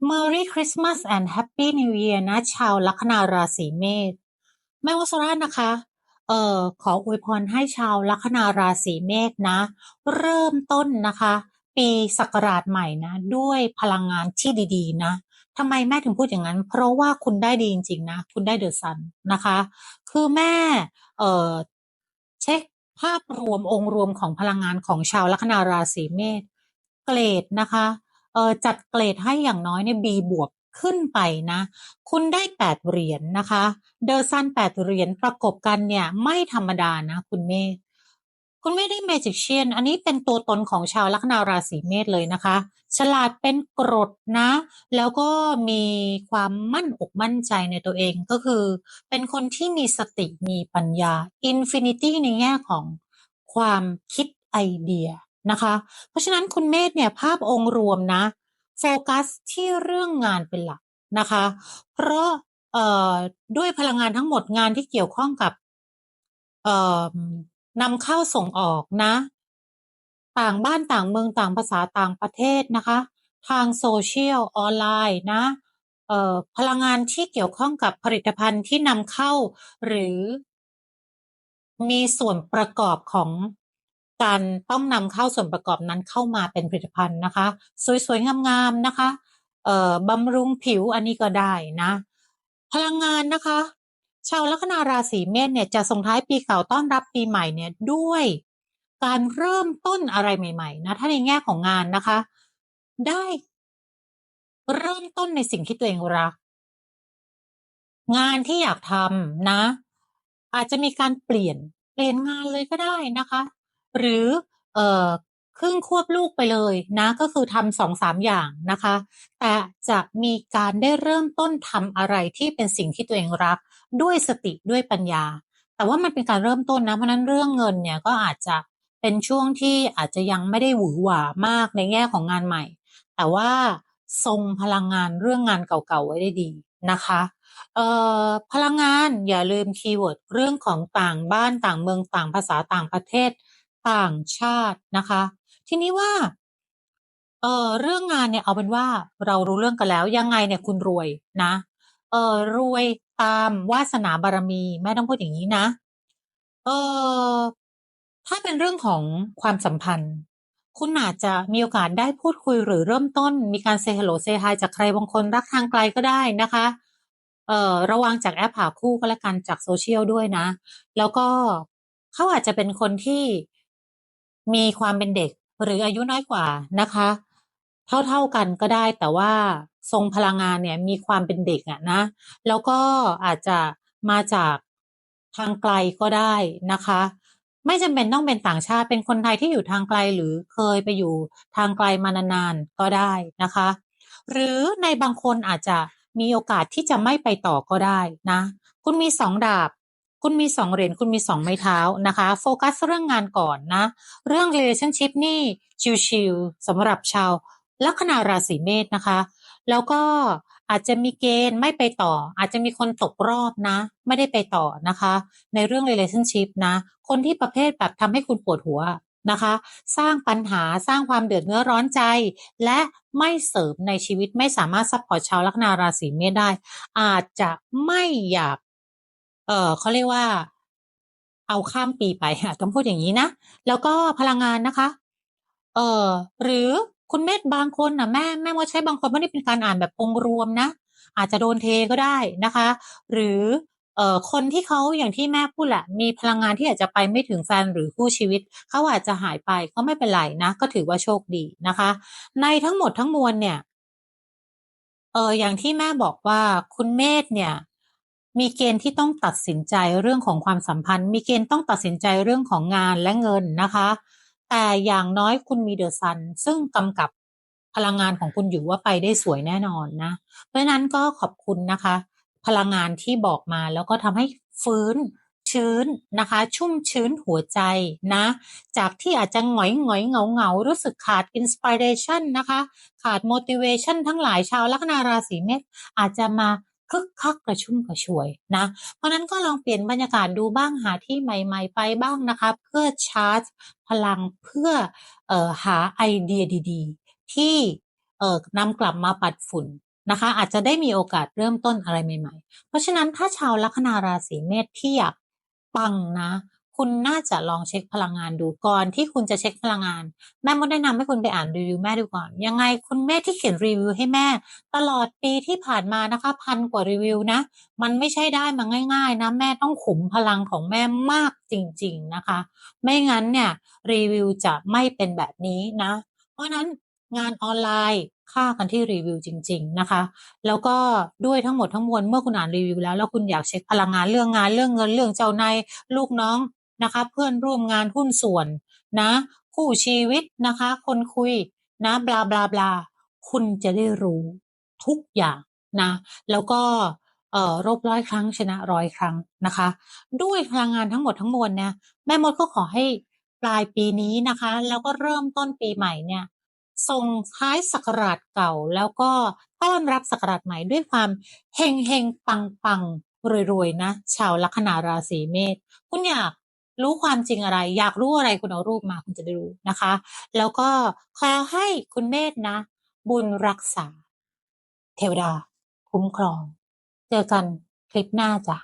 Merry Christmas and Happy New Year นะ ชาวลัคนาราศีเมษแม่วสราชนะคะ เอ่อขออวยพรให้ชาวลัคนาราศีเมษนะ เริ่มต้นนะคะ ปีศักราชใหม่นะ ด้วยพลังงานที่ดีๆ นะทำไมแม่ถึงพูดอย่างนั้น เพราะว่าคุณได้ดีจริงๆนะ คุณได้เดอะซันนะคะ คือแม่ เอ่อเช็คภาพรวมองค์รวมของพลังงานของชาวลัคนาราศีเมษเกรดนะคะ ออจัดเกรดให้อย่างน้อยเนี่ย B บวกขึ้นไปนะ คุณได้แปดเหรียญนนะคะ เดอร์ซันแปดเหรียญประกบกันเนี่ย ไม่ธรรมดานะคุณเมฆคุณไม่ได้เมจิกเชียนอันนี้เป็นตัวตนของชาวลัคนาราศีเมษเลยนะคะ ฉลาดเป็นกรดนะ แล้วก็มีความมั่นอกมั่นใจในตัวเองก็คือ เป็นคนที่มีสติมีปัญญาอินฟินิตี้ในแง่ของความคิดไอเดีย นะคะ เพราะฉะนั้นคุณเมธเนี่ยภาพองค์รวมนะโฟกัสที่เรื่องงานเป็นหลักนะคะ เพราะเอ่อด้วยพลังงานทั้งหมดงานที่เกี่ยวข้องกับเอ่อนำเข้าส่งออกนะ ต่างบ้านต่างเมืองต่างภาษาต่างประเทศนะคะ ทางโซเชียลออนไลน์นะเอ่อพลังงานที่เกี่ยวข้องกับผลิตภัณฑ์ที่นำเข้าหรือมีส่วนประกอบของ การต้องนำเข้าส่วนประกอบนั้นเข้ามาเป็นผลิตภัณฑ์นะคะ สวยๆ งามๆนะคะเอ่อบำรุงผิวอันนี้ก็ได้นะ พลังงานนะคะ ชาวลัคนาราศีเมษเนี่ยจะส่งท้ายปีเก่าต้อนรับปีใหม่เนี่ยด้วยการเริ่มต้นอะไรใหม่ ๆ นะ ถ้าในแง่ของงานนะคะ ได้เริ่มต้นในสิ่งที่ตัวเองรัก งานที่อยากทำนะ อาจจะมีการเปลี่ยนเปลี่ยนงานเลยก็ได้นะคะ หรือเอ่อครึ่งควบลูกไปเลยนะก็คือทำสองสามอย่างนะคะ แต่จะมีการได้เริ่มต้นทำอะไรที่เป็นสิ่งที่ตัวเองรัก ด้วยสติด้วยปัญญา แต่ว่ามันเป็นการเริ่มต้นนะเพราะนั้นเรื่องเงินเนี่ยก็อาจจะเป็นช่วงที่อาจจะยังไม่ได้หวือหวามากในแง่ของงานใหม่ แต่ว่าทรงพลังงานเรื่องงานเก่าๆไว้ได้ดีนะคะเอ่อพลังงานอย่าลืมคีย์เวิร์ดเรื่องของต่างบ้านต่างเมืองต่างภาษาต่างประเทศ ต่างชาตินะคะ ทีนี้ว่า เออเรื่องงานเนี่ยเอาเป็นว่าเรารู้เรื่องกันแล้ว ยังไงเนี่ยคุณรวยนะ เออรวยตามวาสนาบารมี แม่ต้องพูดอย่างนี้นะ เออถ้าเป็นเรื่องของความสัมพันธ์ คุณอาจจะมีโอกาสได้พูดคุยหรือเริ่มต้น มีการเซฮัลโหลเซฮายจากใครบางคนรักทางไกลก็ได้นะคะเอ่อระวังจากแอปหาคู่ก็แล้วกันจากโซเชียลด้วยนะ แล้วก็เขาอาจจะเป็นคนที่ มีความเป็นเด็กหรืออายุน้อยกว่านะคะ เท่าๆกันก็ได้แต่ว่าทรงพลังงานเนี่ยมีความเป็นเด็กอะนะ แล้วก็อาจจะมาจากทางไกลก็ได้นะคะ ไม่จำเป็นต้องเป็นต่างชาติเป็นคนไทยที่อยู่ทางไกลหรือเคยไปอยู่ทางไกลมานานๆก็ได้นะคะ หรือในบางคนอาจจะมีโอกาสที่จะไม่ไปต่อก็ได้นะ คุณมีสองดาบ คุณมีสองเหรียญคุณมีสองไม้เท้านะคะ โฟกัสเรื่องงานก่อนนะ เรื่อง relationship นี่ชิวๆสำหรับชาวลัคนาราศีเมษนะคะ แล้วก็อาจจะมีเกณฑ์ไม่ไปต่อ อาจจะมีคนตกรอบนะ ไม่ได้ไปต่อนะคะ ในเรื่อง relationship นะ คนที่ประเภทแบบทำให้คุณปวดหัวนะคะ สร้างปัญหาสร้างความเดือดเนื้อร้อนใจ และไม่เสริมในชีวิตไม่สามารถซัพพอร์ตชาวลัคนาราศีเมษได้ อาจจะไม่อยาก เออเขาเรียกว่า เอาข้ามปีไปค่ะต้องพูดอย่างนี้นะ แล้วก็พลังงานนะคะ เออหรือคุณเมธบางคนนะแม่แม่ว่าใช้บางคนไม่ได้เป็นการอ่านแบบองรวมนะ อาจจะโดนเทก็ได้นะคะ หรือเอ่อคนที่เขาอย่างที่แม่พูดแหละ มีพลังงานที่อาจจะไปไม่ถึงแฟนหรือคู่ชีวิตเขาอาจจะหายไปก็ไม่เป็นไรนะ ก็ถือว่าโชคดีนะคะ ในทั้งหมดทั้งมวลเนี่ยเอออย่างที่แม่บอกว่าคุณเมธเนี่ย มีเกณฑ์ที่ต้องตัดสินใจเรื่องของความสัมพันธ์ มีเกณฑ์ต้องตัดสินใจเรื่องของงานและเงินนะคะ แต่อย่างน้อยคุณมีเดอะซันซึ่งกำกับพลังงานของคุณอยู่ว่าไปได้สวยแน่นอนนะ เพราะนั้นก็ขอบคุณนะคะ พลังงานที่บอกมาแล้วก็ทำให้ฟื้นชื้นนะคะ ชุ่มชื้นหัวใจนะ จากที่อาจจะหงอยหงอยเหงาเหงารู้สึกขาดอินสปิเรชันนะคะ ขาด motivation ทั้งหลายชาวลัคนาราศีเมษอาจจะมา คึกคักกระชุ่มกระชวยนะ เพราะนั้นก็ลองเปลี่ยนบรรยากาศดูบ้างหาที่ใหม่ ๆ ไปบ้างนะคะ เพื่อชาร์จพลังเพื่อออหาไอเดียดีๆ ที่นำกลับมาปัดฝุ่นนะคะ อาจจะได้มีโอกาสเริ่มต้นอะไรใหม่ ๆ เพราะฉะนั้นถ้าชาวลัคนาราศีเมษที่อยากปังนะ คุณน่าจะลองเช็คพลังงานดูก่อนที่คุณจะเช็คพลังงาน แม่มดแนะนำให้คุณไปอ่านรีวิวแม่ดูก่อน ยังไงคุณแม่ที่เขียนรีวิวให้แม่ ตลอดปีที่ผ่านมานะคะ พันกว่ารีวิวนะ มันไม่ใช่ได้มาง่ายๆนะแม่ต้องขุมพลังของแม่มากจริง ๆนะคะ ไม่งั้นเนี่ยรีวิวจะไม่เป็นแบบนี้นะ เพราะนั้นงานออนไลน์ค่ากันที่รีวิวจริง ๆนะคะ แล้วก็ด้วยทั้งหมดทั้งมวลเมื่อคุณอ่านรีวิวแล้วแล้วคุณอยากเช็คพลังงานเรื่องงานเรื่องเงินเรื่องเจ้านายลูกน้อง นะคะเพื่อนร่วมงานหุ้นส่วนนะคู่ชีวิตนะคะ คนคุยนะบลาบลาบลาคุณจะได้รู้ทุกอย่างนะ แล้วก็เอ่อรบร้อยครั้งชนะร้อยครั้งนะคะ ด้วยพลังงานทั้งหมดทั้งมวลเนี่ยแม่มดก็ขอให้ปลายปีนี้นะคะ แล้วก็เริ่มต้นปีใหม่เนี่ยส่งท้ายศักราชเก่า แล้วก็ต้อนรับศักราชใหม่ด้วยความเฮงเฮงปังปังรวยๆนะ ชาวลัคนาราศีเมษคุณอยาก รู้ความจริงอะไร อยากรู้อะไรคุณเอารูปมาคุณจะได้รู้นะคะ แล้วก็ขอให้คุณเมธนะ บุญรักษา เทวดา คุ้มครอง เจอกันคลิปหน้าจ้ะ